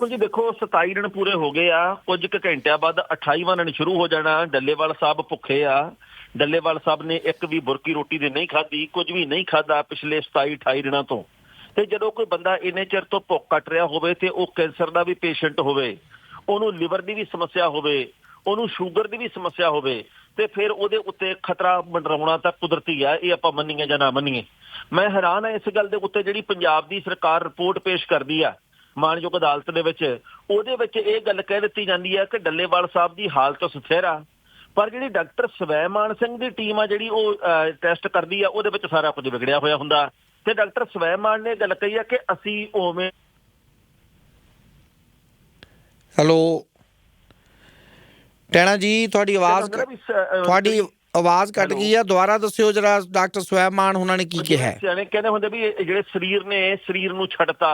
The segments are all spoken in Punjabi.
ਬਿਲਕੁਲ ਜੀ, ਦੇਖੋ 27 ਦਿਨ ਪੂਰੇ ਹੋ ਗਏ ਆ, ਕੁਝ ਕੁ ਘੰਟਿਆਂ ਬਾਅਦ 28ਵਾਂ ਦਿਨ ਸ਼ੁਰੂ ਹੋ ਜਾਣਾ, ਡੱਲੇਵਾਲ ਸਾਹਿਬ ਭੁੱਖੇ ਆ। ਡੱਲੇਵਾਲ ਸਾਹਿਬ ਨੇ ਇੱਕ ਵੀ ਬੁਰਕੀ ਰੋਟੀ ਦੇ ਨਹੀਂ ਖਾਧੀ, ਕੁਝ ਵੀ ਨਹੀਂ ਖਾਧਾ ਪਿਛਲੇ 27 28 ਦਿਨਾਂ ਤੋਂ। ਤੇ ਜਦੋਂ ਕੋਈ ਬੰਦਾ ਇੰਨੇ ਚਿਰ ਤੋਂ ਭੁੱਖ ਕੱਟ ਰਿਹਾ ਹੋਵੇ ਤੇ ਉਹ ਕੈਂਸਰ ਦਾ ਵੀ ਪੇਸ਼ੈਂਟ ਹੋਵੇ, ਉਹਨੂੰ ਲਿਵਰ ਦੀ ਵੀ ਸਮੱਸਿਆ ਹੋਵੇ, ਉਹਨੂੰ ਸ਼ੂਗਰ ਦੀ ਵੀ ਸਮੱਸਿਆ ਹੋਵੇ, ਤੇ ਫਿਰ ਉਹਦੇ ਉੱਤੇ ਖਤਰਾ ਮੰਡਰਾਉਣਾ ਤਾਂ ਕੁਦਰਤੀ ਆ, ਇਹ ਆਪਾਂ ਮੰਨੀਏ ਜਾਂ ਨਾ ਮੰਨੀਏ। ਮੈਂ ਹੈਰਾਨ ਆ ਇਸ ਗੱਲ ਦੇ ਉੱਤੇ ਜਿਹੜੀ ਪੰਜਾਬ ਦੀ ਸਰਕਾਰ ਰਿਪੋਰਟ ਪੇਸ਼ ਕਰਦੀ ਆ। ਮਾਨਯੋਗ ਅਦਾਲਤ ਦੇ ਵਿੱਚ ਉਹਦੇ ਵਿੱਚ ਇਹ ਗੱਲ ਕਹਿ ਦਿੱਤੀ ਜਾਂਦੀ ਹੈ ਕਿ ਡੱਲੇਵਾਲ ਸਾਹਿਬ ਦੀ ਹਾਲਤ ਸਥਿਰ ਆ ਪਰ ਜਿਹੜੀ ਡਾਕਟਰ ਸਵੈਮਾਨ ਸਿੰਘ ਦੀ ਟੀਮ ਆ ਜਿਹੜੀ ਉਹ ਟੈਸਟ ਕਰਦੀ ਆ ਉਹਦੇ ਵਿੱਚ ਸਾਰਾ ਕੁਝ ਵਿਗੜਿਆ ਹੋਇਆ ਹੁੰਦਾ ਤੇ ਡਾਕਟਰ ਸਵੈਮਾਨ ਨੇ ਗੱਲ ਕਹੀ ਆ ਕਿ ਅਸੀਂ ਉਵੇਂ ਹੈਲੋ ਟੈਣਾ ਜੀ ਤੁਹਾਡੀ ਆਵਾਜ਼ ਤੁਹਾਡੀ ਆਵਾਜ਼ ਕੱਟ। ਗਈ ਆ ਦੁਬਾਰਾ ਦੱਸਿਓ ਜਰਾ ਡਾਕਟਰ ਸਵੈਮਾਨ ਉਹਨਾਂ ਨੇ ਕੀ ਕਿਹਾ ਹੈ? ਕਹਿੰਦੇ ਹੁੰਦੇ ਵੀ ਜਿਹੜੇ ਸਰੀਰ ਨੇ ਸਰੀਰ ਨੂੰ ਛੱਡਤਾ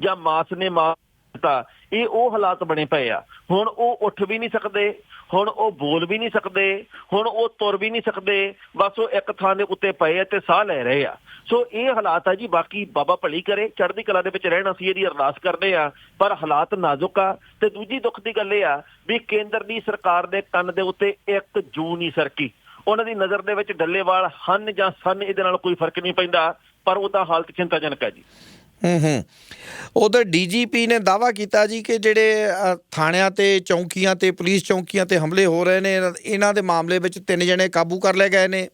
ਜਾਂ ਮਾਸ ਨੇ ਮਾਸ ਦਿੱਤਾ, ਇਹ ਉਹ ਹਾਲਾਤ ਬਣੇ ਪਏ ਆ। ਹੁਣ ਉਹ ਉੱਠ ਵੀ ਨਹੀਂ ਸਕਦੇ, ਹੁਣ ਉਹ ਬੋਲ ਵੀ ਨਹੀਂ ਸਕਦੇ, ਹੁਣ ਉਹ ਤੁਰ ਵੀ ਨਹੀਂ ਸਕਦੇ, ਬਸ ਉਹ ਇੱਕ ਥਾਂ ਦੇ ਉੱਤੇ ਪਏ ਆ ਤੇ ਸਾਹ ਲੈ ਰਹੇ ਆ। ਸੋ ਇਹ ਹਾਲਾਤ ਆ ਜੀ, ਬਾਕੀ ਬਾਬਾ ਭਲੀ ਕਰੇ, ਚੜ੍ਹਦੀ ਕਲਾ ਦੇ ਵਿੱਚ ਰਹਿਣ ਅਸੀਂ ਇਹਦੀ ਅਰਦਾਸ ਕਰਦੇ ਆ, ਪਰ ਹਾਲਾਤ ਨਾਜ਼ੁਕ ਆ। ਤੇ ਦੂਜੀ ਦੁੱਖ ਦੀ ਗੱਲ ਇਹ ਆ ਵੀ ਕੇਂਦਰ ਦੀ ਸਰਕਾਰ ਦੇ ਕੰਨ ਦੇ ਉੱਤੇ ਇੱਕ ਜੂ ਨਹੀਂ ਸਰਕੀ। ਉਹਨਾਂ ਦੀ ਨਜ਼ਰ ਦੇ ਵਿੱਚ ਡੱਲੇਵਾਲ, ਹਨ ਜਾਂ ਸਨ ਇਹਦੇ ਨਾਲ ਕੋਈ ਫ਼ਰਕ ਨਹੀਂ ਪੈਂਦਾ, ਪਰ ਉਹਦਾ ਹਾਲਤ ਚਿੰਤਾਜਨਕ ਹੈ ਜੀ। ਹੂੰ ਹੂੰ। ਉਧਰ ਡੀਜੀਪੀ ਨੇ ਦਾਵਾ ਕੀਤਾ ਜੀ ਕਿ ਜਿਹੜੇ ਥਾਣਿਆਂ ਤੇ ਚੌਂਕੀਆਂ ਤੇ, ਪੁਲਿਸ ਚੌਂਕੀਆਂ ਤੇ ਹਮਲੇ ਹੋ ਰਹੇ ਨੇ, ਇਹਨਾਂ- ਇਹਨਾਂ ਦੇ ਮਾਮਲੇ ਵਿੱਚ ਤਿੰਨ ਜਣੇ ਕਾਬੂ ਕਰ ਲਏ ਗਏ ਨੇ।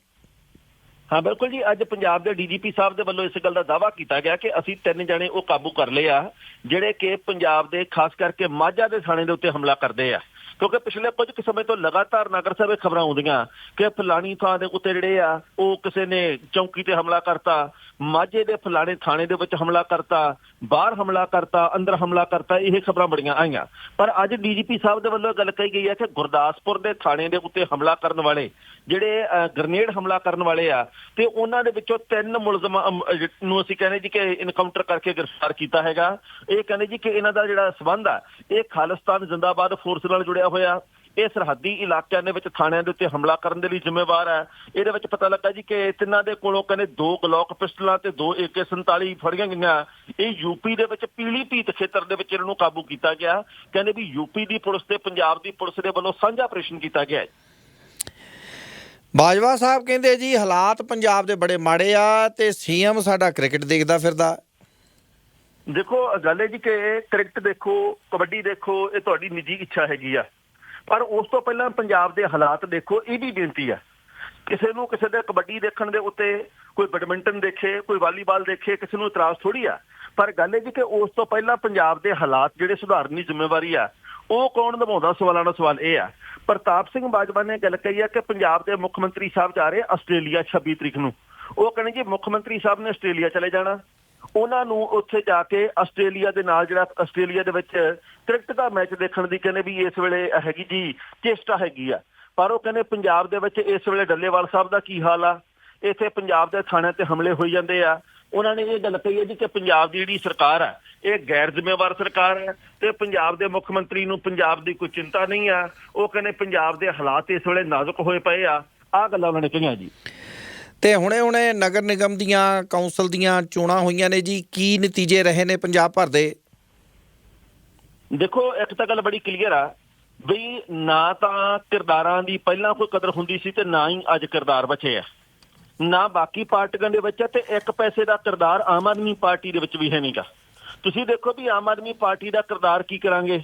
ਹਾਂ, ਬਿਲਕੁਲ ਜੀ। ਅੱਜ ਪੰਜਾਬ ਦੇ ਡੀਜੀਪੀ ਸਾਹਿਬ ਦੇ ਵੱਲੋਂ ਇਸ ਗੱਲ ਦਾ ਦਾਵਾ ਕੀਤਾ ਗਿਆ ਕਿ ਅਸੀਂ ਤਿੰਨ ਜਣੇ ਉਹ ਕਾਬੂ ਕਰ ਲਏ ਆ, ਜਿਹੜੇ ਕਿ ਪੰਜਾਬ ਦੇ, ਖਾਸ ਕਰਕੇ ਮਾਝਾ ਦੇ ਥਾਣੇ ਦੇ ਉੱਤੇ ਹਮਲਾ ਕਰਦੇ ਆ। ਕਿਉਂਕਿ ਪਿਛਲੇ ਕੁਝ ਕੁ ਸਮੇਂ ਤੋਂ ਲਗਾਤਾਰ ਨਗਰ ਸਭੇ ਖਬਰਾਂ ਆਉਂਦੀਆਂ ਕਿ ਫਲਾਣੀ ਥਾਂ ਦੇ ਉੱਤੇ ਜਿਹੜੇ ਆ, ਉਹ ਕਿਸੇ ਨੇ ਚੌਂਕੀ ਤੇ ਹਮਲਾ ਕਰਤਾ, ਮਾਝੇ ਦੇ ਫਲਾਣੇ ਥਾਣੇ ਦੇ ਵਿੱਚ ਹਮਲਾ ਕਰਤਾ ਬਾਹਰ ਹਮਲਾ ਕਰਤਾ ਅੰਦਰ ਹਮਲਾ ਕਰਤਾ ਇਹ ਖਬਰਾਂ ਬੜੀਆਂ ਆਈਆਂ। ਪਰ ਅੱਜ ਡੀਜੀਪੀ ਸਾਹਿਬ ਦੇ ਵੱਲੋਂ ਗੱਲ ਕਹੀ ਗਈ ਹੈ ਕਿ ਗੁਰਦਾਸਪੁਰ ਦੇ ਥਾਣੇ ਦੇ ਉੱਤੇ ਹਮਲਾ ਕਰਨ ਵਾਲੇ ਜਿਹੜੇ ਅਹ, ਗ੍ਰਨੇਡ ਹਮਲਾ ਕਰਨ ਵਾਲੇ ਆ ਤੇ ਉਹਨਾਂ ਦੇ ਵਿੱਚੋਂ ਤਿੰਨ ਮੁਲਜ਼ਮਾਂ ਨੂੰ ਅਸੀਂ ਕਹਿੰਦੇ ਜੀ ਕਿ ਇਨਕਾਊਂਟਰ ਕਰਕੇ ਗ੍ਰਿਫਤਾਰ ਕੀਤਾ ਹੈਗਾ। ਇਹ ਕਹਿੰਦੇ ਜੀ ਕਿ ਇਹਨਾਂ ਦਾ ਜਿਹੜਾ ਸਬੰਧ ਆ ਇਹ ਖਾਲਿਸਤਾਨ ਜ਼ਿੰਦਾਬਾਦ ਫੋਰਸ ਨਾਲ ਜੁੜਿਆ ਹੋਇਆ। ਇਹ ਸਰਹੱਦੀ ਇਲਾਕਿਆਂ ਦੇ ਵਿੱਚ ਥਾਣਿਆਂ ਦੇ ਉੱਤੇ ਹਮਲਾ ਕਰਨ ਦੇ ਲਈ ਜ਼ਿੰਮੇਵਾਰ ਹੈ। ਇਹਦੇ ਵਿੱਚ ਪਤਾ ਲੱਗਾ ਜੀ ਕਿ ਤਿੰਨਾਂ ਦੇ ਕੋਲੋਂ ਕਹਿੰਦੇ ਦੋ ਗਲੋਕ ਪਿਸਟਲਾਂ ਤੇ ਦੋ AK47 ਫੜੀਆਂ ਗਈਆਂ। ਇਹ ਯੂਪੀ ਦੇ ਵਿੱਚ ਪੀਲੀਭੀਤ ਖੇਤਰ ਦੇ ਵਿੱਚ ਇਹਨਾਂ ਨੂੰ ਕਾਬੂ ਕੀਤਾ ਗਿਆ। ਕਹਿੰਦੇ ਵੀ ਯੂਪੀ ਦੀ ਪੁਲਿਸ ਤੇ ਪੰਜਾਬ ਦੀ ਪੁਲਿਸ ਦੇ ਵੱਲੋਂ ਸਾਂਝਾ ਆਪਰੇਸ਼ਨ ਕੀਤਾ ਗਿਆ ਹੈ। ਬਾਜਵਾ ਸਾਹਿਬ ਕਹਿੰਦੇ ਜੀ ਹਾਲਾਤ ਪੰਜਾਬ ਦੇ ਬੜੇ ਮਾੜੇ ਆ ਤੇ ਸੀਐਮ ਸਾਡਾ ਕ੍ਰਿਕਟ ਦੇਖਦਾ ਫਿਰਦਾ। ਦੇਖੋ ਗੱਲ ਇਹ ਜੀ ਕਿ ਕ੍ਰਿਕਟ ਦੇਖੋ ਕਬੱਡੀ ਦੇਖੋ ਇਹ ਤੁਹਾਡੀ ਨਿੱਜੀ ਇੱਛਾ ਹੈਗੀ ਆ। ਪਰ ਉਸ ਤੋਂ ਪਹਿਲਾਂ ਪੰਜਾਬ ਦੇ ਹਾਲਾਤ ਦੇਖੋ ਇਹ ਵੀ ਬੇਨਤੀ ਆ ਕਿਸੇ ਨੂੰ ਕਿਸੇ ਦੇ ਕਬੱਡੀ ਦੇਖਣ ਦੇ ਉੱਤੇ ਕੋਈ ਬੈਡਮਿੰਟਨ ਦੇਖੇ, ਕੋਈ ਵਾਲੀਬਾਲ ਦੇਖੇ, ਕਿਸੇ ਨੂੰ ਇਤਰਾਜ਼ ਥੋੜੀ ਆ ਪਰ ਗੱਲ ਇਹ ਜੀ ਕਿ ਉਸ ਤੋਂ ਪਹਿਲਾਂ ਪੰਜਾਬ ਦੇ ਹਾਲਾਤ ਜਿਹੜੇ ਸੁਧਾਰਨ ਦੀ ਜ਼ਿੰਮੇਵਾਰੀ ਆ ਉਹ ਕੌਣ ਨਿਭਾਉਂਦਾ ਸਵਾਲਾਂ ਦਾ ਸਵਾਲ ਇਹ ਆ ਪ੍ਰਤਾਪ ਸਿੰਘ ਬਾਜਵਾ ਨੇ ਗੱਲ ਕਹੀ ਆ ਕਿ ਪੰਜਾਬ ਦੇ ਮੁੱਖ ਮੰਤਰੀ ਸਾਹਿਬ ਜਾ ਰਹੇ ਆਸਟ੍ਰੇਲੀਆ 26 ਤਰੀਕ ਨੂੰ। ਉਹ ਕਹਿੰਦੇ ਜੀ ਮੁੱਖ ਮੰਤਰੀ ਸਾਹਿਬ ਨੇ ਆਸਟ੍ਰੇਲੀਆ ਚਲੇ ਜਾਣਾ। ਉਹਨਾਂ ਨੂੰ ਉੱਥੇ ਜਾ ਕੇ ਆਸਟ੍ਰੇਲੀਆ ਦੇ ਨਾਲ ਜਿਹੜਾ ਆਸਟ੍ਰੇਲੀਆ ਦੇ ਵਿੱਚ ਕ੍ਰਿਕਟ ਦਾ ਮੈਚ ਦੇਖਣ ਦੀ ਕਹਿੰਦੇ ਵੀ ਇਸ ਵੇਲੇ ਹੈਗੀ ਜੀ ਚੇਸ਼ਟਾ ਹੈਗੀ ਆ। ਪਰ ਉਹ ਕਹਿੰਦੇ ਪੰਜਾਬ ਦੇ ਵਿੱਚ ਇਸ ਵੇਲੇ ਡੱਲੇਵਾਲ ਸਾਹਿਬ ਦਾ ਕੀ ਹਾਲ ਆ? ਇੱਥੇ ਪੰਜਾਬ ਦੇ ਥਾਣਿਆਂ ਤੇ ਹਮਲੇ ਹੋਈ ਜਾਂਦੇ ਆ। ਉਹਨਾਂ ਨੇ ਇਹ ਗੱਲ ਕਹੀ ਹੈ ਜੀ ਕਿ ਪੰਜਾਬ ਦੀ ਜਿਹੜੀ ਸਰਕਾਰ ਆ, ਇਹ ਗੈਰ ਜ਼ਿੰਮੇਵਾਰ ਸਰਕਾਰ ਹੈ ਤੇ ਪੰਜਾਬ ਦੇ ਮੁੱਖ ਮੰਤਰੀ ਨੂੰ ਪੰਜਾਬ ਦੀ ਕੋਈ ਚਿੰਤਾ ਨਹੀਂ ਆ। ਉਹ ਕਹਿੰਦੇ ਪੰਜਾਬ ਦੇ ਹਾਲਾਤ ਇਸ ਵੇਲੇ ਨਾਜ਼ੁਕ ਹੋਏ ਪਏ ਆ। ਆ ਗੱਲਾਂ ਉਹਨਾਂ ਨੇ ਕਹੀਆਂ ਜੀ। ਤੇ ਹੁਣੇ ਹੁਣੇ ਨਗਰ ਨਿਗਮ ਦੀਆਂ ਕੌਂਸਲ ਦੀਆਂ ਚੋਣਾਂ ਹੋਈਆਂ ਨੇ ਜੀ, ਕੀ ਨਤੀਜੇ ਰਹੇ ਨੇ ਪੰਜਾਬ ਭਰ ਦੇ? ਦੇਖੋ, ਇੱਕ ਤਾਂ ਗੱਲ ਬੜੀ ਕਲੀਅਰ ਆ ਵੀ ਨਾ ਤਾਂ ਕਿਰਦਾਰਾਂ ਦੀ ਪਹਿਲਾਂ ਕੋਈ ਕਦਰ ਹੁੰਦੀ ਸੀ ਤੇ ਨਾ ਹੀ ਅੱਜ ਕਿਰਦਾਰ ਬਚੇ ਆ। ਨਾ ਬਾਕੀ ਪਾਰਟੀਆਂ ਦੇ ਵਿੱਚ ਤੇ ਇੱਕ ਪੈਸੇ ਦਾ ਕਿਰਦਾਰ ਆਮ ਆਦਮੀ ਪਾਰਟੀ ਦੇ ਵਿੱਚ ਵੀ ਹੈ ਨਹੀਂਗਾ ਤੁਸੀਂ ਦੇਖੋ ਵੀ ਆਮ ਆਦਮੀ ਪਾਰਟੀ ਦਾ ਕਿਰਦਾਰ ਕੀ ਕਰਾਂਗੇ?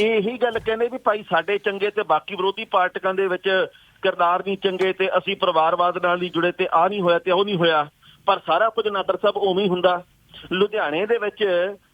ਇਹ ਇਹੀ ਗੱਲ ਕਹਿੰਦੇ ਵੀ ਭਾਈ ਸਾਡੇ ਚੰਗੇ ਤੇ ਬਾਕੀ ਵਿਰੋਧੀ ਪਾਰਟੀਆਂ ਦੇ ਵਿੱਚ ਕਿਰਦਾਰ ਨਹੀਂ ਚੰਗੇ ਤੇ ਅਸੀਂ ਪਰਿਵਾਰਵਾਦ ਨਾਲ ਨਹੀਂ ਜੁੜੇ ਤੇ ਆ ਨਹੀਂ ਹੋਇਆ ਤੇ ਉਹ ਨਹੀਂ ਹੋਇਆ। ਪਰ ਸਾਰਾ ਕੁਝ ਨਾਦਰ ਸਾਹਿਬ ਉਵੇਂ ਹੀ ਹੁੰਦਾ। ਲੁਧਿਆਣੇ ਦੇ ਵਿੱਚ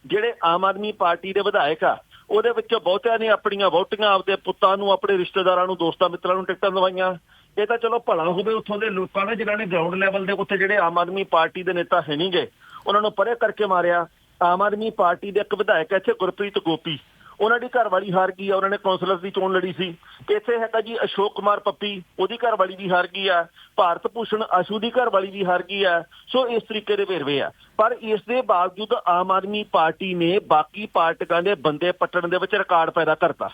ਜਿਹੜੇ ਆਮ ਆਦਮੀ ਪਾਰਟੀ ਦੇ ਵਿਧਾਇਕ ਆ, ਉਹਦੇ ਵਿੱਚੋਂ ਬਹੁਤਿਆਂ ਨੇ ਆਪਣੀਆਂ ਵੋਟੀਆਂ ਆਪਦੇ ਪੁੱਤਾਂ ਨੂੰ, ਆਪਣੇ ਰਿਸ਼ਤੇਦਾਰਾਂ ਨੂੰ, ਦੋਸਤਾਂ ਮਿੱਤਰਾਂ ਨੂੰ ਟਿਕਟਾਂ ਦਵਾਈਆਂ। ਇਹ ਤਾਂ ਚਲੋ ਭਲਾ ਹੋਵੇ ਉੱਥੋਂ ਦੇ ਲੋਕਾਂ ਨੇ ਜਿਨ੍ਹਾਂ ਨੇ ਗਰਾਊਂਡ ਲੈਵਲ ਦੇ ਉੱਤੇ ਜਿਹੜੇ ਆਮ ਆਦਮੀ ਪਾਰਟੀ ਦੇ ਨੇਤਾ ਹੈ ਨਹੀਂਗੇ ਉਹਨਾਂ ਨੂੰ ਪਰੇ ਕਰਕੇ ਮਾਰਿਆ। ਆਮ ਆਦਮੀ ਪਾਰਟੀ ਦੇ ਇੱਕ ਵਿਧਾਇਕ ਹੈ ਇੱਥੇ ਗੁਰਪ੍ਰੀਤ ਗੋਪੀ। ਉਹਨਾਂ ਦੀ ਘਰਵਾਲੀ ਹਾਰ ਗਈ ਆ ਉਹਨਾਂ ਨੇ ਕੌਂਸਲਰ ਦੀ ਚੋਣ ਲੜੀ ਸੀ। ਇੱਥੇ ਹੈਗਾ ਜੀ ਅਸ਼ੋਕ ਕੁਮਾਰ ਪੱਪੀ ਉਹਦੀ ਘਰਵਾਲੀ ਵੀ ਹਾਰ ਗਈ ਆ। ਭਾਰਤ ਭੂਸ਼ਣ ਆਸ਼ੂ ਦੀ ਘਰਵਾਲੀ ਵੀ ਹਾਰ ਗਈ ਆ। ਸੋ ਇਸ ਤਰੀਕੇ ਦੇ ਵੇਰਵੇ ਆ। ਪਰ ਇਸ ਦੇ ਬਾਵਜੂਦ ਆਮ ਆਦਮੀ ਪਾਰਟੀ ਨੇ ਬਾਕੀ ਪਾਰਟੀਆਂ ਦੇ ਬੰਦੇ ਪੱਟਣ ਦੇ ਵਿੱਚ ਰਿਕਾਰਡ ਪੈਦਾ ਕਰਤਾ।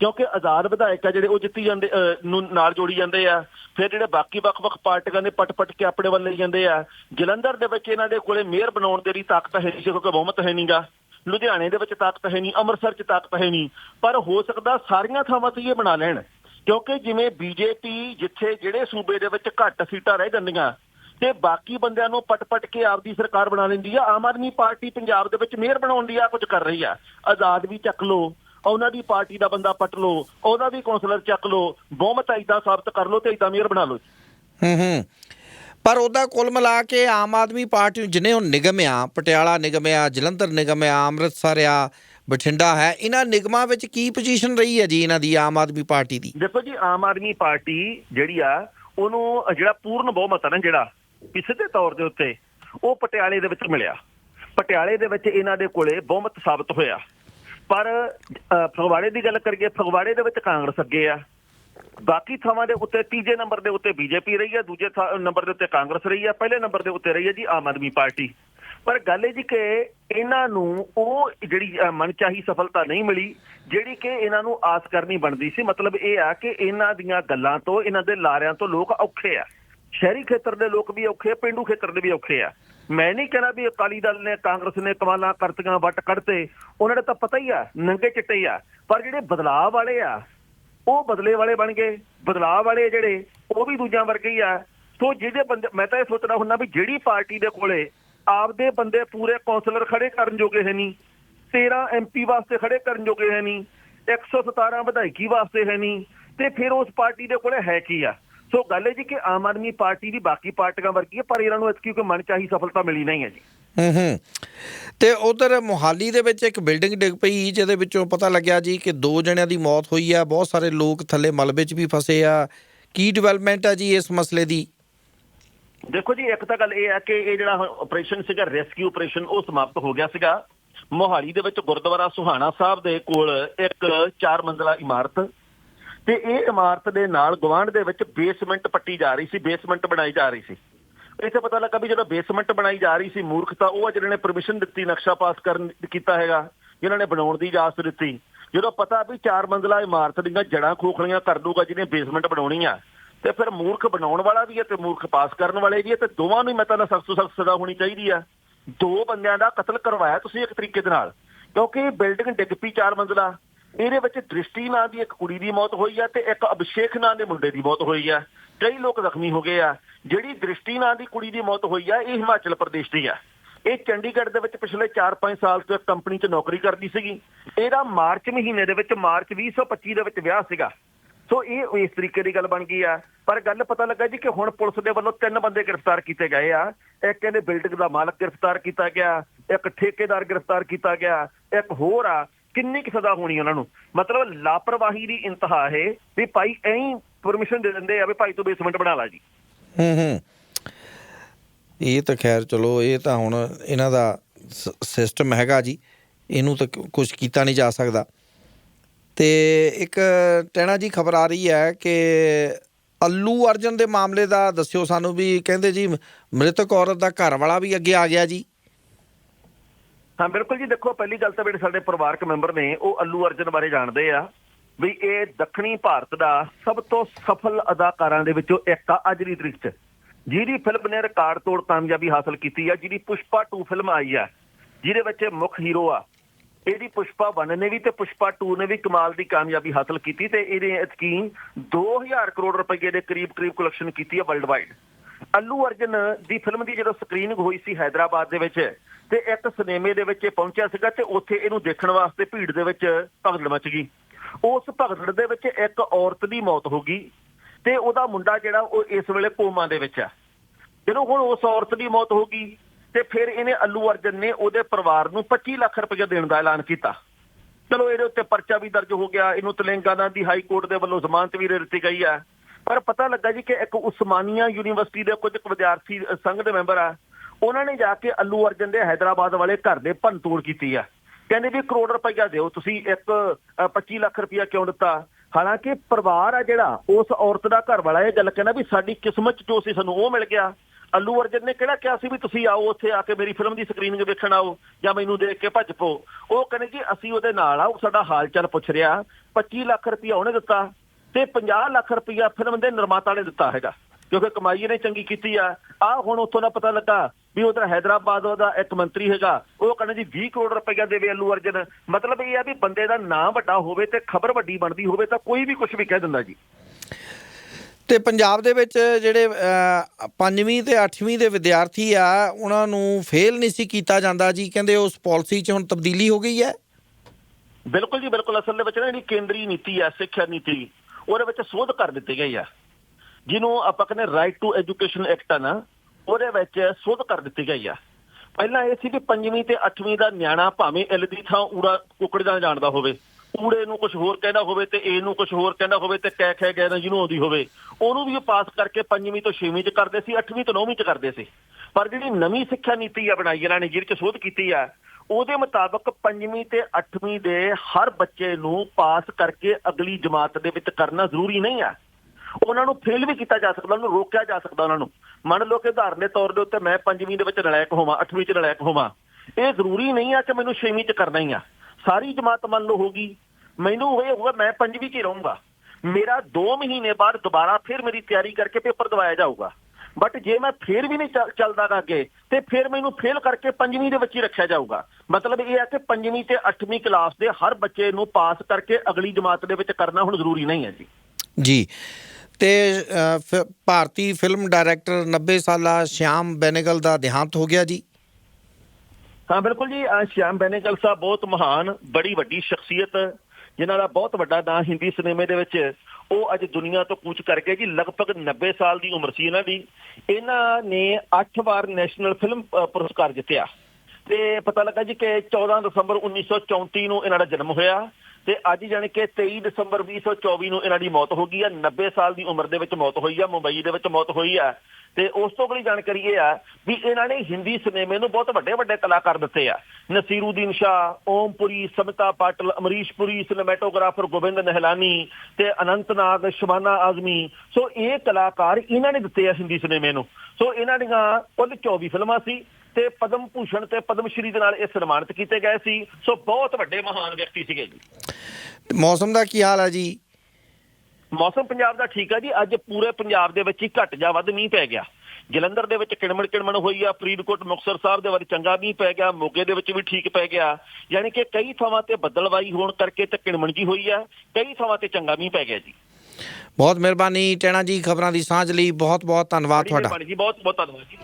ਕਿਉਂਕਿ ਆਜ਼ਾਦ ਵਿਧਾਇਕ ਆ ਜਿਹੜੇ ਉਹ ਜਿੱਤੀ ਜਾਂਦੇ ਅਹ, ਨੂੰ ਨਾਲ ਜੋੜੀ ਜਾਂਦੇ ਆ। ਫਿਰ ਜਿਹੜੇ ਬਾਕੀ ਵੱਖ-ਵੱਖ ਪਾਰਟੀਆਂ ਦੇ ਪਟ-ਪਟ ਕੇ ਆਪਣੇ ਵੱਲ ਲਈ ਜਾਂਦੇ ਆ। ਜਲੰਧਰ ਦੇ ਵਿੱਚ ਇਹਨਾਂ ਦੇ ਕੋਲੇ ਮੇਅਰ ਬਣਾਉਣ ਦੇ ਲਈ ਤਾਕਤ ਹੈ ਨਹੀਂ ਕਿਉਂਕਿ ਬਹੁਮਤ ਹੈ ਨਹੀਂਗਾ ਲੁਧਿਆਣੇ ਦੇ ਵਿੱਚ ਤਾਕਤ ਹੈ ਨਹੀਂ, ਅੰਮ੍ਰਿਤਸਰ 'ਚ ਤਾਕਤ ਹੈ ਨਹੀਂ, ਪਰ ਹੋ ਸਕਦਾ ਸਾਰੀਆਂ ਥਾਵਾਂ ਤੇ ਇਹ ਬਣਾ ਲੈਣ, ਕਿਉਂਕਿ ਜਿਵੇਂ ਬੀਜੇਪੀ ਜਿੱਥੇ ਜਿਹੜੇ ਸੂਬੇ ਦੇ ਵਿੱਚ ਘੱਟ ਸੀਟਾਂ ਰਹਿ ਜਾਂਦੀਆਂ, ਤੇ ਬਾਕੀ ਬੰਦਿਆਂ ਨੂੰ ਪਟ-ਪਟ ਕੇ ਆਪਦੀ ਸਰਕਾਰ ਬਣਾ ਲੈਂਦੀ ਆ, ਆਮ ਆਦਮੀ ਪਾਰਟੀ ਪੰਜਾਬ ਦੇ ਵਿੱਚ ਮੇਅਰ ਬਣਾਉਣ ਦੀ ਆ, ਕੁਝ ਕਰ ਰਹੀ ਆ। ਆਜ਼ਾਦ ਵੀ ਚੱਕ ਲਓ, ਉਹਨਾਂ ਦੀ ਪਾਰਟੀ ਦਾ ਬੰਦਾ ਪਟ ਲਓ, ਉਹਦਾ ਵੀ ਕੌਂਸਲਰ ਚੱਕ ਲਓ, ਬਹੁਮਤ ਏਦਾਂ ਸਾਬਤ ਕਰ ਲਓ ਤੇ ਏਦਾਂ ਮੇਅਰ ਬਣਾ ਲਓ ਹੂੰ ਹੂੰ। ਪਰ ਉਹਦਾ ਕੁੱਲ ਮਿਲਾ ਕੇ ਆਮ ਆਦਮੀ ਪਾਰਟੀ ਨੂੰ ਜਿੰਨੇ ਹੁਣ ਨਿਗਮ ਆ, ਪਟਿਆਲਾ ਨਿਗਮ ਆ, ਜਲੰਧਰ ਨਿਗਮ ਆ, ਅੰਮ੍ਰਿਤਸਰ ਆ, ਬਠਿੰਡਾ ਹੈ, ਇਹਨਾਂ ਨਿਗਮਾਂ ਵਿੱਚ ਕੀ ਪੋਜੀਸ਼ਨ ਰਹੀ ਹੈ ਜੀ ਇਹਨਾਂ ਦੀ ਆਮ ਆਦਮੀ ਪਾਰਟੀ ਦੀ? ਦੇਖੋ ਜੀ, ਆਮ ਆਦਮੀ ਪਾਰਟੀ ਜਿਹੜੀ ਆ, ਉਹਨੂੰ ਜਿਹੜਾ ਪੂਰਨ ਬਹੁਮਤ ਆ ਨਾ ਜਿਹੜਾ, ਕਿਸੇ ਦੇ ਤੌਰ ਦੇ ਉੱਤੇ, ਉਹ ਪਟਿਆਲੇ ਦੇ ਵਿੱਚ ਮਿਲਿਆ। ਪਟਿਆਲੇ ਦੇ ਵਿੱਚ ਇਹਨਾਂ ਦੇ ਕੋਲੇ ਬਹੁਮਤ ਸਾਬਤ ਹੋਇਆ। ਪਰ ਫਗਵਾੜੇ ਦੀ ਗੱਲ ਕਰੀਏ, ਫਗਵਾੜੇ ਦੇ ਵਿੱਚ ਕਾਂਗਰਸ ਅੱਗੇ ਆ। ਬਾਕੀ ਥਾਵਾਂ ਦੇ ਉੱਤੇ ਤੀਜੇ ਨੰਬਰ ਦੇ ਉੱਤੇ ਬੀਜੇਪੀ ਰਹੀ ਹੈ, ਦੂਜੇ ਨੰਬਰ ਦੇ ਉੱਤੇ ਕਾਂਗਰਸ ਰਹੀ ਹੈ, ਪਹਿਲੇ ਨੰਬਰ ਦੇ ਉੱਤੇ ਰਹੀ ਹੈ ਜੀ ਆਮ ਆਦਮੀ ਪਾਰਟੀ। ਪਰ ਗੱਲ ਇਹ ਜੀ ਕਿ ਇਹਨਾਂ ਨੂੰ ਉਹ ਜਿਹੜੀ ਮਨਚਾਹੀ ਸਫਲਤਾ ਨਹੀਂ ਮਿਲੀ, ਜਿਹੜੀ ਕਿ ਇਹਨਾਂ ਨੂੰ ਆਸ ਕਰਨੀ ਬਣਦੀ ਸੀ, ਮਤਲਬ ਇਹ ਆ ਕਿ ਇਹਨਾਂ ਦੀਆਂ ਗੱਲਾਂ ਤੋਂ, ਇਹਨਾਂ ਦੇ ਲਾਰਿਆਂ ਤੋਂ ਲੋਕ ਔਖੇ ਆ। ਸ਼ਹਿਰੀ ਖੇਤਰ ਦੇ ਲੋਕ ਵੀ ਔਖੇ ਆ, ਪਿੰਡੂ ਖੇਤਰ ਦੇ ਵੀ ਔਖੇ ਆ। ਮੈਂ ਨਹੀਂ ਕਹਿਣਾ ਵੀ ਅਕਾਲੀ ਦਲ ਨੇ, ਕਾਂਗਰਸ ਨੇ ਕਮਾਲਾਂ ਕਰਤੀਆਂ, ਵੱਟ ਕੱਢਤੇ, ਉਹਨਾਂ ਨੇ ਤਾਂ ਪਤਾ ਹੀ ਆ, ਨੰਗੇ ਚਿੱਟੇ ਹੀ ਆ। ਪਰ ਜਿਹੜੇ ਬਦਲਾਅ ਵਾਲੇ ਆ ਉਹ ਬਦਲੇ ਵਾਲੇ ਬਣ ਗਏ, ਬਦਲਾਅ ਵਾਲੇ ਜਿਹੜੇ, ਉਹ ਵੀ ਦੂਜਿਆਂ ਵਰਗੇ ਹੀ ਆ। ਸੋ ਜਿਹਦੇ ਬੰਦੇ, ਮੈਂ ਤਾਂ ਇਹ ਸੋਚਦਾ ਹੁੰਦਾ ਵੀ ਜਿਹੜੀ ਪਾਰਟੀ ਦੇ ਕੋਲੇ ਆਪਦੇ ਬੰਦੇ ਪੂਰੇ ਕੌਂਸਲਰ ਖੜੇ ਕਰਨ ਜੋਗੇ ਹੈ ਨਹੀਂ 13 ਐਮਪੀ ਵਾਸਤੇ ਖੜੇ ਕਰਨ ਜੋਗੇ ਹੈ ਨਹੀਂ 117 ਵਿਧਾਇਕੀ ਵਾਸਤੇ ਹੈ ਨਹੀਂ, ਤੇ ਫਿਰ ਉਸ ਪਾਰਟੀ ਦੇ ਕੋਲੇ ਹੈ ਕੀ ਆ? ਸੋ ਗੱਲ ਹੈ ਜੀ ਕਿ ਆਮ ਆਦਮੀ ਪਾਰਟੀ ਦੀ ਬਾਕੀ ਪਾਰਟੀਆਂ ਵਰਗੀ ਹੈ ਪਰ ਇਹਨਾਂ ਨੂੰ ਇੱਕ ਕਿਉਂਕਿ ਮਨ ਚਾਹੀ ਸਫਲਤਾ ਮਿਲੀ ਨਹੀਂ ਹੈ ਜੀ। ਹੂੰ ਹੂੰ। ਤੇ ਉਧਰ ਮੁਹਾਲੀ ਦੇ ਵਿੱਚ ਇੱਕ ਬਿਲਡਿੰਗ ਡਿੱਗ ਪਈ, ਜਿਹਦੇ ਵਿੱਚੋਂ ਪਤਾ ਲੱਗਿਆ ਜੀ ਕਿ ਦੋ ਜਣਿਆਂ ਦੀ ਮੌਤ ਹੋਈ ਆ। ਬਹੁਤ ਸਾਰੇ ਲੋਕ ਥੱਲੇ ਮਲਬੇ 'ਚ ਵੀ ਫਸੇ ਆ। ਕੀ ਡਿਵੈਲਪਮੈਂਟ ਆ ਜੀ ਇਸ ਮਸਲੇ ਦੀ? ਦੇਖੋ ਜੀ, ਇੱਕ ਤਾਂ ਗੱਲ ਇਹ ਹੈ ਕਿ ਇਹ ਜਿਹੜਾ ਆਪਰੇਸ਼ਨ ਸੀਗਾ ਰੈਸਕਿਊ ਆਪਰੇਸ਼ਨ ਉਹ ਸਮਾਪਤ ਹੋ ਗਿਆ ਸੀਗਾ। ਮੋਹਾਲੀ ਦੇ ਵਿੱਚ ਗੁਰਦੁਆਰਾ ਸੁਹਾਣਾ ਸਾਹਿਬ ਦੇ ਕੋਲ ਇੱਕ ਚਾਰ ਮੰਜ਼ਲਾ ਇਮਾਰਤ ਤੇ ਇਹ ਇਮਾਰਤ ਦੇ ਨਾਲ ਗਵਾਂਢ ਦੇ ਵਿੱਚ ਬੇਸਮੈਂਟ ਪੱਟੀ ਜਾ ਰਹੀ ਸੀ ਬੇਸਮੈਂਟ ਬਣਾਈ ਜਾ ਰਹੀ ਸੀ। ਇੱਥੇ ਪਤਾ ਲੱਗਾ ਵੀ ਜਦੋਂ ਬੇਸਮੈਂਟ ਬਣਾਈ ਜਾ ਰਹੀ ਸੀ ਮੂਰਖਤਾ ਉਹ ਆ ਜਿਹਨਾਂ ਨੇ ਪਰਮਿਸ਼ਨ ਦਿੱਤੀ, ਨਕਸ਼ਾ ਪਾਸ ਕਰਨ ਕੀਤਾ ਹੈਗਾ ਜਿਨ੍ਹਾਂ ਨੇ ਬਣਾਉਣ ਦੀ ਇਜਾਜ਼ਤ ਦਿੱਤੀ। ਜਦੋਂ ਪਤਾ ਵੀ ਚਾਰ ਮੰਜ਼ਲਾ ਇਮਾਰਤ ਦੀਆਂ ਜੜਾਂ ਖੋਖਲੀਆਂ ਕਰ ਦੂਗਾ ਜਿਹਨੇ ਬੇਸਮੈਂਟ ਬਣਾਉਣੀ ਆ ਤੇ ਫਿਰ ਮੂਰਖ ਬਣਾਉਣ ਵਾਲਾ ਵੀ ਹੈ ਤੇ ਮੂਰਖ ਪਾਸ ਕਰਨ ਵਾਲੇ ਵੀ ਹੈ ਤੇ ਦੋਵਾਂ ਨੂੰ ਮੈਂ ਤਾਂ ਸਖਤ ਤੋਂ ਸਖਤ ਸਜ਼ਾ ਹੋਣੀ ਚਾਹੀਦੀ ਆ ਦੋ ਬੰਦਿਆਂ ਦਾ ਕਤਲ ਕਰਵਾਇਆ ਤੁਸੀਂ ਇੱਕ ਤਰੀਕੇ ਦੇ ਨਾਲ, ਕਿਉਂਕਿ ਬਿਲਡਿੰਗ ਡਿੱਗ ਪਈ ਚਾਰ ਮੰਜ਼ਲਾ। ਇਹਦੇ ਵਿੱਚ ਦ੍ਰਿਸ਼ਟੀ ਨਾਂ ਦੀ ਇੱਕ ਕੁੜੀ ਦੀ ਮੌਤ ਹੋਈ ਆ ਤੇ ਇੱਕ ਅਭਿਸ਼ੇਕ ਨਾਂ ਦੇ ਮੁੰਡੇ ਦੀ ਮੌਤ ਹੋਈ ਆ। ਕਈ ਲੋਕ ਜ਼ਖਮੀ ਹੋ ਗਏ ਆ। ਜਿਹੜੀ ਦ੍ਰਿਸ਼ਟੀ ਨਾਂ ਦੀ ਕੁੜੀ ਦੀ ਮੌਤ ਹੋਈ ਆ, ਇਹ ਹਿਮਾਚਲ ਪ੍ਰਦੇਸ਼ ਦੀ ਆ। ਇਹ ਚੰਡੀਗੜ੍ਹ ਦੇ ਵਿੱਚ ਪਿਛਲੇ 4-5 ਸਾਲ ਤੋਂ ਇੱਕ ਕੰਪਨੀ 'ਚ ਨੌਕਰੀ ਕਰਦੀ ਸੀਗੀ। ਇਹਦਾ ਮਾਰਚ ਮਹੀਨੇ ਦੇ ਵਿੱਚ ਮਾਰਚ 2025 ਦੇ ਵਿੱਚ ਵਿਆਹ ਸੀਗਾ। ਸੋ ਇਹ ਇਸ ਤਰੀਕੇ ਦੀ ਗੱਲ ਬਣ ਗਈ ਆ। ਪਰ ਗੱਲ ਪਤਾ ਲੱਗਾ ਜੀ ਕਿ ਹੁਣ ਪੁਲਿਸ ਦੇ ਵੱਲੋਂ ਤਿੰਨ ਬੰਦੇ ਗ੍ਰਿਫਤਾਰ ਕੀਤੇ ਗਏ ਆ। ਇੱਕ ਕਹਿੰਦੇ ਬਿਲਡਿੰਗ ਦਾ ਮਾਲਕ ਗ੍ਰਿਫਤਾਰ ਕੀਤਾ ਗਿਆ, ਇੱਕ ਠੇਕੇਦਾਰ ਗ੍ਰਿਫਤਾਰ ਕੀਤਾ ਗਿਆ, ਇੱਕ ਹੋਰ ਆ। ਕਿੰਨੀ ਕੁ ਸਜ਼ਾ ਹੋਣੀ ਉਹਨਾਂ ਨੂੰ? ਮਤਲਬ ਲਾਪਰਵਾਹੀ ਦੀ ਇੰਤਹਾ ਹੈ ਵੀ ਭਾਈ ਐਂ ਪਰਮਿਸ਼ਨ ਦੇ ਦਿੰਦੇ ਆ ਵੀ ਭਾਈ ਤੂੰ ਬੇਸਮੈਂਟ ਬਣਾ ਲਾ ਜੀ। ਹੂੰ ਹੂੰ। ਇਹ ਤਾਂ ਖੈਰ ਚਲੋ, ਇਹ ਤਾਂ ਹੁਣ ਇਹਨਾਂ ਦਾ ਸਿਸਟਮ ਹੈਗਾ ਜੀ। ਇਹਨੂੰ ਤਾਂ ਕੁਝ ਕੀਤਾ ਨਹੀਂ ਜਾ ਸਕਦਾ। ਤੇ ਇੱਕ ਟੈਣਾ ਜੀ ਖਬਰ ਆ ਰਹੀ ਹੈ ਕਿ ਅੱਲੂ ਅਰਜਨ ਦੇ ਮਾਮਲੇ ਦਾ ਦੱਸਿਓ ਸਾਨੂੰ ਵੀ ਕਹਿੰਦੇ ਜੀ, ਮ੍ਰਿਤਕ ਔਰਤ ਦਾ ਘਰ ਵਾਲਾ ਵੀ ਅੱਗੇ ਆ ਗਿਆ ਜੀ। ਹਾਂ, ਬਿਲਕੁਲ ਜੀ। ਦੇਖੋ, ਪਹਿਲੀ ਗੱਲ ਤਾਂ ਜਿਹੜੇ ਸਾਡੇ ਪਰਿਵਾਰਕ ਮੈਂਬਰ ਨੇ, ਉਹ ਅੱਲੂ ਅਰਜਨ ਬਾਰੇ ਜਾਣਦੇ ਆ ਵੀ ਇਹ ਦੱਖਣੀ ਭਾਰਤ ਦਾ ਸਭ ਤੋਂ ਸਫਲ ਅਦਾਕਾਰਾਂ ਦੇ ਵਿੱਚੋਂ ਇੱਕ ਆ ਅੱਜ ਦੀ ਤਰੀਕ 'ਚ। ਜਿਹਦੀ ਫਿਲਮ ਨੇ ਰਿਕਾਰਡ ਤੋੜ ਕਾਮਯਾਬੀ ਹਾਸਲ ਕੀਤੀ ਆ, ਜਿਹਦੀ ਪੁਸ਼ਪਾ 2 ਫਿਲਮ ਆਈ ਆ, ਜਿਹਦੇ ਵਿੱਚ ਮੁੱਖ ਹੀਰੋ ਆ। ਇਹਦੀ ਪੁਸ਼ਪਾ 1 ਨੇ ਵੀ ਤੇ ਪੁਸ਼ਪਾ 2 ਨੇ ਵੀ ਕਮਾਲ ਦੀ ਕਾਮਯਾਬੀ ਹਾਸਲ ਕੀਤੀ ਤੇ ਇਹਦੇ ਅਤਕੀਨ 2000 ਕਰੋੜ ਰੁਪਏ ਦੇ ਕਰੀਬ ਕਰੀਬ ਕਲੈਕਸ਼ਨ ਕੀਤੀ ਹੈ ਵਰਲਡ ਵਾਈਡ ਅੱਲੂ ਅਰਜਨ ਦੀ ਫਿਲਮ ਦੀ ਜਦੋਂ ਸਕਰੀਨਿੰਗ ਹੋਈ ਸੀ ਹైదరాబాద్ ਦੇ ਵਿੱਚ ਤੇ ਇੱਕ ਸਿਨੇਮੇ ਦੇ ਵਿੱਚ ਇਹ ਪਹੁੰਚਿਆ ਸੀਗਾ ਤੇ ਉੱਥੇ ਇਹਨੂੰ ਦੇਖਣ ਵਾਸਤੇ ਭੀੜ ਦੇ ਵਿੱਚ ਭਗਦੜ ਮਚ ਗਈ। ਉਸ ਭਗਦੜ ਦੇ ਵਿੱਚ ਇੱਕ ਔਰਤ ਦੀ ਮੌਤ ਹੋ ਗਈ ਤੇ ਉਹਦਾ ਮੁੰਡਾ ਜਿਹੜਾ ਉਹ ਇਸ ਵੇਲੇ ਕੋਮਾ ਦੇ ਵਿੱਚ ਆ। ਜਦੋਂ ਹੁਣ ਉਸ ਔਰਤ ਦੀ ਮੌਤ ਹੋ ਗਈ ਤੇ ਫਿਰ ਇਹਨੇ ਅੱਲੂ ਅਰਜਨ ਨੇ ਉਹਦੇ ਪਰਿਵਾਰ ਨੂੰ 25 ਲੱਖ ਰੁਪਏ ਦੇਣ ਦਾ ਐਲਾਨ ਕੀਤਾ। ਚਲੋ ਇਹਦੇ ਉੱਤੇ ਪਰਚਾ ਵੀ ਦਰਜ ਹੋ ਗਿਆ, ਇਹਨੂੰ ਤੇਲੰਗਾਨਾ ਦੀ ਹਾਈ ਕੋਰਟ ਦੇ ਵੱਲੋਂ ਜ਼ਮਾਨਤ ਵੀ ਦੇ ਦਿੱਤੀ ਗਈ ਆ। ਪਰ ਪਤਾ ਲੱਗਾ ਜੀ ਕਿ ਇੱਕ ਉਸਮਾਨੀਆ ਯੂਨੀਵਰਸਿਟੀ ਦੇ ਕੁਝ ਵਿਦਿਆਰਥੀ ਸੰਘ ਦੇ ਮੈਂਬਰ ਆ ਉਹਨਾਂ ਨੇ ਜਾ ਕੇ ਅੱਲੂ ਅਰਜਨ ਦੇ ਹైదరాబాద్ ਵਾਲੇ ਘਰ ਦੇ ਭੰਤੋੜ ਕੀਤੀ ਆ। ਕਹਿੰਦੇ ਵੀ ਕਰੋੜ ਰੁਪਈਆ ਦਿਓ, ਤੁਸੀਂ ਇੱਕ 25 ਲੱਖ ਰੁਪਈਆ ਕਿਉਂ ਦਿੱਤਾ? ਹਾਲਾਂਕਿ ਪਰਿਵਾਰ ਆ ਜਿਹੜਾ, ਉਸ ਔਰਤ ਦਾ ਘਰ ਵਾਲਾ ਇਹ ਗੱਲ ਕਹਿੰਦਾ ਵੀ ਸਾਡੀ ਕਿਸਮਤ ਚ ਜੋ ਸੀ ਸਾਨੂੰ ਉਹ ਮਿਲ ਗਿਆ। ਅੱਲੂ ਅਰਜਨ ਨੇ ਕਿਹੜਾ ਕਿਹਾ ਸੀ ਵੀ ਤੁਸੀਂ ਆਓ ਉੱਥੇ ਆ ਕੇ ਮੇਰੀ ਫਿਲਮ ਦੀ ਸਕਰੀਨਿੰਗ ਵੇਖਣ ਆਓ ਜਾਂ ਮੈਨੂੰ ਦੇਖ ਕੇ ਭੱਜ ਪੋ ਉਹ ਕਹਿੰਦੇ ਜੀ, ਅਸੀਂ ਉਹਦੇ ਨਾਲ ਆ, ਉਹ ਸਾਡਾ ਹਾਲ ਚਾਲ ਪੁੱਛ ਰਿਹਾ। 25 ਲੱਖ ਰੁਪਈਆ ਉਹਨੇ ਦਿੱਤਾ ਤੇ 50 ਲੱਖ ਰੁਪਈਆ ਫਿਲਮ ਦੇ ਨਿਰਮਾਤਾ ਨੇ ਦਿੱਤਾ ਹੈਗਾ। ਕਿਉਂਕਿ ਕਮਾਈ ਇਹਨੇ ਚੰਗੀ ਕੀਤੀ ਆ। ਆ ਹੁਣ ਉੱਥੋਂ ਦਾ ਪਤਾ ਲੱਗਾ ਵੀ ਉਧਰ ਹైదరాబాద్ ਦਾ ਇੱਕ ਮੰਤਰੀ ਹੈਗਾ ਉਹ ਕਹਿੰਦੇ ਜੀ 20 ਕਰੋੜ ਰੁਪਏ ਦੇਵੇ ਅਲੂ ਅਰਜਨ। ਮਤਲਬ ਇਹ ਆ ਵੀ ਬੰਦੇ ਦਾ ਨਾਮ ਵੱਡਾ ਹੋਵੇ ਤੇ ਖਬਰ ਵੱਡੀ ਬਣਦੀ ਹੋਵੇ ਤਾਂ ਕੋਈ ਵੀ ਕੁਝ ਵੀ ਕਹਿ ਦਿੰਦਾ ਜੀ। ਤੇ ਪੰਜਾਬ ਦੇ ਵਿੱਚ ਜਿਹੜੇ ਪੰਜਵੀਂ ਤੇ ਅੱਠਵੀਂ ਦੇ ਵਿਦਿਆਰਥੀ ਆ ਉਹਨਾਂ ਨੂੰ ਫੇਲ ਨਹੀਂ ਸੀ ਕੀਤਾ ਜਾਂਦਾ ਜੀ। ਕਹਿੰਦੇ ਉਸ ਪਾਲਿਸੀ 'ਚ ਹੁਣ ਤਬਦੀਲੀ ਹੋ ਗਈ ਹੈ। ਬਿਲਕੁਲ ਜੀ ਬਿਲਕੁਲ। ਅਸਲ ਦੇ ਵਿੱਚ ਨਾ ਜਿਹੜੀ ਕੇਂਦਰੀ ਨੀਤੀ ਆ ਸਿੱਖਿਆ ਨੀਤੀ। ਉਹਦੇ ਵਿੱਚ ਸੋਧ ਕਰ ਦਿੱਤੀ ਗਈ ਆ। ਜਿਹਨੂੰ ਆਪਾਂ ਕਹਿੰਦੇ ਰਾਈਟ ਟੂ ਐਜੂਕੇਸ਼ਨ ਐਕਟ ਆ ਨਾ, ਉਹਦੇ ਵਿੱਚ ਸੋਧ ਕਰ ਦਿੱਤੀ ਗਈ ਆ। ਪਹਿਲਾਂ ਇਹ ਸੀ ਕਿ ਪੰਜਵੀਂ ਤੇ 8ਵੀਂ ਦਾ ਨਿਆਣਾ ਭਾਵੇਂ ਐਲ ਦੀ ਥਾਂ ਊੜਾ ਕੁਕੜ ਦਾ ਜਾਣਦਾ ਹੋਵੇ, ਊੜੇ ਨੂੰ ਕੁਝ ਹੋਰ ਕਹਿੰਦਾ ਹੋਵੇ ਤੇ ਏ ਨੂੰ ਕੁਝ ਹੋਰ ਕਹਿੰਦਾ ਹੋਵੇ ਤੇ ਕਹਿ ਖੈ ਗਿਆ ਜਿਹਨੂੰ ਆਉਂਦੀ ਹੋਵੇ, ਉਹਨੂੰ ਵੀ ਪਾਸ ਕਰਕੇ ਪੰਜਵੀਂ ਤੋਂ ਛੇਵੀਂ ਚ ਕਰਦੇ ਸੀ 8ਵੀਂ ਤੋਂ 9ਵੀਂ ਚ ਕਰਦੇ ਸੀ। ਪਰ ਜਿਹੜੀ ਨਵੀਂ ਸਿੱਖਿਆ ਨੀਤੀ ਆ ਬਣਾਈ ਇਹਨਾਂ ਨੇ, ਜਿਹਦੇ ਚ ਸੋਧ ਕੀਤੀ ਆ, ਉਹਦੇ ਮੁਤਾਬਕ ਪੰਜਵੀਂ ਤੇ 8ਵੀਂ ਦੇ ਹਰ ਬੱਚੇ ਨੂੰ ਪਾਸ ਕਰਕੇ ਅਗਲੀ ਜਮਾਤ ਦੇ ਵਿੱਚ ਕਰਨਾ ਜ਼ਰੂਰੀ ਨਹੀਂ ਆ। ਉਹਨਾਂ ਨੂੰ ਫੇਲ ਵੀ ਕੀਤਾ ਜਾ ਸਕਦਾ, ਉਹਨਾਂ ਨੂੰ ਰੋਕਿਆ ਜਾ ਸਕਦਾ ਉਹਨਾਂ ਨੂੰ। ਮੰਨ ਲਓ ਕਿ ਉਦਾਹਰਨ ਦੇ ਤੌਰ ਦੇ ਉੱਤੇ ਮੈਂ ਪੰਜਵੀਂ ਦੇ ਵਿੱਚ ਨਲਾਇਕ ਹੋਵਾਂ 8ਵੀਂ ਚ ਨਲਾਇਕ ਹੋਵਾਂ। ਇਹ ਜ਼ਰੂਰੀ ਨਹੀਂ ਆ ਕਿ ਮੈਨੂੰ ਛੇਵੀਂ ਚ ਕਰਨਾ ਹੀ ਆ। ਸਾਰੀ ਜਮਾਤ ਮੰਨ ਲਓ ਹੋਗੀ ਮੈਨੂੰ ਇਹ ਹੋਊਗਾ, ਮੈਂ ਪੰਜਵੀਂ ਚ ਹੀ ਰਹੂੰਗਾ। ਮੇਰਾ 2 ਮਹੀਨੇ ਬਾਅਦ ਦੁਬਾਰਾ ਫਿਰ ਮੇਰੀ ਤਿਆਰੀ ਕਰਕੇ ਪੇਪਰ ਦਵਾਇਆ ਜਾਊਗਾ। ਬਟ ਜੇ ਮੈਂ ਫੇਰ ਵੀ ਨਹੀਂ ਚੱਲਦਾ ਗਾ ਅੱਗੇ, ਤੇ ਫਿਰ ਮੈਨੂੰ ਫੇਲ ਕਰਕੇ ਪੰਜਵੀਂ ਦੇ ਵਿੱਚ ਹੀ ਰੱਖਿਆ ਜਾਊਗਾ। ਮਤਲਬ ਇਹ ਹੈ ਕਿ ਪੰਜਵੀਂ ਤੇ 8ਵੀਂ ਕਲਾਸ ਦੇ ਹਰ ਬੱਚੇ ਨੂੰ ਪਾਸ ਕਰਕੇ ਅਗਲੀ ਜਮਾਤ ਦੇ ਵਿੱਚ ਕਰਨਾ ਹੁਣ ਜ਼ਰੂਰੀ ਨਹੀਂ ਹੈ ਜੀ। ਜੀ। ਤੇ ਭਾਰਤੀ ਫਿਲਮ ਡਾਇਰੈਕਟਰ 90 ਸਾਲਾ ਸ਼ਿਆਮ ਬੈਨੇਗਲ ਦਾ ਦੇਹਾਂਤ ਹੋ ਗਿਆ ਜੀ। ਹਾਂ, ਬਿਲਕੁਲ ਜੀ ਸ਼ਿਆਮ ਬੈਨੇਗਲ ਸਾਹਿਬ ਬਹੁਤ ਮਹਾਨ, ਬੜੀ ਵੱਡੀ ਸ਼ਖਸੀਅਤ, ਜਿਨ੍ਹਾਂ ਦਾ ਬਹੁਤ ਵੱਡਾ ਨਾਂ ਹਿੰਦੀ ਸਿਨੇਮੇ ਦੇ ਵਿੱਚ ਉਹ ਅੱਜ ਦੁਨੀਆ ਤੋਂ ਕੂਚ ਕਰ ਗਏ ਜੀ, ਲਗਭਗ 90 ਸਾਲ ਦੀ ਉਮਰ ਸੀ ਇਹਨਾਂ ਦੀ। ਇਹਨਾਂ ਨੇ 8 ਵਾਰ ਨੈਸ਼ਨਲ ਫਿਲਮ ਪੁਰਸਕਾਰ ਜਿੱਤਿਆ। ਤੇ ਪਤਾ ਲੱਗਾ ਜੀ ਕਿ 14 ਦਸੰਬਰ 1934 ਨੂੰ ਇਹਨਾਂ ਦਾ ਜਨਮ ਹੋਇਆ। ਤੇ ਅੱਜ ਜਾਣੀ ਕਿ 23 ਦਸੰਬਰ 2024 ਨੂੰ ਇਹਨਾਂ ਦੀ ਮੌਤ ਹੋ ਗਈ ਆ। 90 ਸਾਲ ਦੀ ਉਮਰ ਦੇ ਵਿੱਚ ਮੌਤ ਹੋਈ ਆ, ਮੁੰਬਈ ਦੇ ਵਿੱਚ ਮੌਤ ਹੋਈ ਆ। ਤੇ ਉਸ ਤੋਂ ਅਗਲੀ ਜਾਣਕਾਰੀ ਇਹ ਆ ਵੀ ਇਹਨਾਂ ਨੇ ਹਿੰਦੀ ਸਿਨੇਮੇ ਨੂੰ ਬਹੁਤ ਵੱਡੇ ਵੱਡੇ ਕਲਾਕਾਰ ਦਿੱਤੇ ਆ। ਨਸੀਰੂਦੀਨ ਸ਼ਾਹ, ਓਮਪੁਰੀ, ਸਮਤਾ ਪਾਟਲ ਅਮਰੀਸ਼ ਪੁਰੀ ਸਿਨੇਮੈਟੋਗ੍ਰਾਫਰ ਗੋਬਿੰਦ ਨਹਿਲਾਨੀ ਤੇ ਅਨੰਤ ਨਾਗ ਸ਼ਬਾਨਾ ਆਜ਼ਮੀ। ਸੋ ਇਹ ਕਲਾਕਾਰ ਇਹਨਾਂ ਨੇ ਦਿੱਤੇ ਆ ਹਿੰਦੀ ਸਿਨੇਮੇ ਨੂੰ। ਸੋ ਇਹਨਾਂ ਦੀਆਂ ਕੁੱਲ 24 ਫਿਲਮਾਂ ਸੀ। ਤੇ ਪਦਮ ਭੂਸ਼ਣ ਤੇ ਪਦਮ ਸ਼੍ਰੀ ਦੇ ਨਾਲ ਇਹ ਸਨਮਾਨਿਤ ਕੀਤੇ ਗਏ ਸੀ। ਸੋ ਬਹੁਤ ਵੱਡੇ ਮਹਾਨ ਵਿਅਕਤੀ ਸੀਗੇ ਜੀ। ਮੌਸਮ ਦਾ ਕੀ ਹਾਲ ਹੈ ਜੀ? ਮੌਸਮ ਪੰਜਾਬ ਦਾ ਠੀਕ ਆ ਜੀ। ਅੱਜ ਪੂਰੇ ਪੰਜਾਬ ਦੇ ਵਿੱਚ ਹੀ ਘੱਟ ਜਾਂ ਵੱਧ ਮੀਂਹ ਪੈ ਗਿਆ। ਜਲੰਧਰ ਦੇ ਵਿੱਚ ਕਿਣਮਣ ਕਿਣਮਣ ਹੋਈ ਆ ਫਰੀਦਕੋਟ ਮੁਕਤਸਰ ਸਾਹਿਬ ਦੇ ਵਿੱਚ ਚੰਗਾ ਮੀਂਹ ਪੈ ਗਿਆ ਮੋਗੇ ਦੇ ਵਿੱਚ ਵੀ ਠੀਕ ਪੈ ਗਿਆ। ਯਾਨੀ ਕਿ ਕਈ ਥਾਵਾਂ ਤੇ ਬੱਦਲਵਾਈ ਹੋਣ ਕਰਕੇ ਤੇ ਕਿਣਮਣ ਜੀ ਹੋਈ ਆ ਕਈ ਥਾਵਾਂ ਤੇ ਚੰਗਾ ਮੀਂਹ ਪੈ ਗਿਆ ਜੀ। ਬਹੁਤ ਮਿਹਰਬਾਨੀ ਟੈਣਾ ਜੀ ਖਬਰਾਂ ਦੀ ਸਾਂਝ ਲਈ। ਬਹੁਤ ਬਹੁਤ ਧੰਨਵਾਦ ਤੁਹਾਡਾ। ਜੀ ਬਹੁਤ ਬਹੁਤ ਧੰਨਵਾਦ ਜੀ।